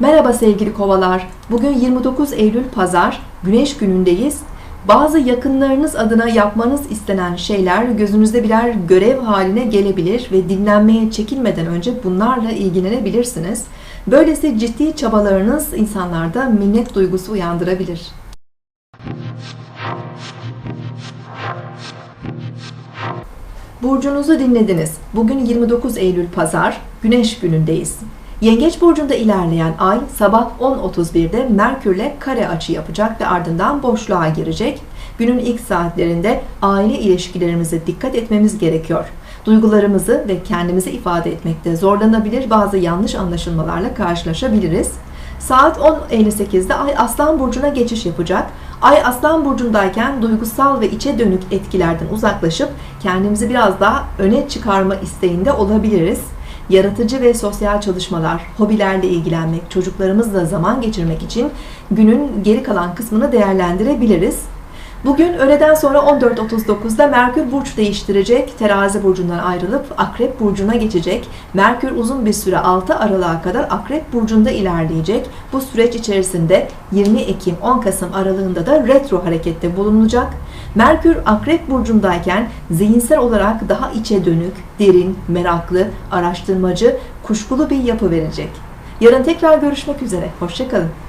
Merhaba sevgili kovalar. Bugün 29 Eylül Pazar, Güneş günündeyiz. Bazı yakınlarınız adına yapmanız istenen şeyler gözünüzde birer görev haline gelebilir ve dinlenmeye çekinmeden önce bunlarla ilgilenebilirsiniz. Böylesi ciddi çabalarınız insanlarda minnet duygusu uyandırabilir. Burcunuzu dinlediniz. Bugün 29 Eylül Pazar, Güneş günündeyiz. Yengeç burcunda ilerleyen ay sabah 10.31'de Merkürle kare açı yapacak ve ardından boşluğa girecek. Günün ilk saatlerinde aile ilişkilerimize dikkat etmemiz gerekiyor. Duygularımızı ve kendimizi ifade etmekte zorlanabilir, bazı yanlış anlaşılmalarla karşılaşabiliriz. Saat 10.58'de Ay Aslan Burcu'na geçiş yapacak. Ay Aslan Burcu'ndayken duygusal ve içe dönük etkilerden uzaklaşıp kendimizi biraz daha öne çıkarma isteğinde olabiliriz. Yaratıcı ve sosyal çalışmalar, hobilerle ilgilenmek, çocuklarımızla zaman geçirmek için günün geri kalan kısmını değerlendirebiliriz. Bugün öğleden sonra 14.39'da Merkür burç değiştirecek. Terazi burcundan ayrılıp Akrep burcuna geçecek. Merkür uzun bir süre 6 Aralık'a kadar Akrep burcunda ilerleyecek. Bu süreç içerisinde 20 Ekim 10 Kasım aralığında da retro harekette bulunacak. Merkür Akrep burcundayken zihinsel olarak daha içe dönük, derin, meraklı, araştırmacı, kuşkulu bir yapı verecek. Yarın tekrar görüşmek üzere. Hoşçakalın.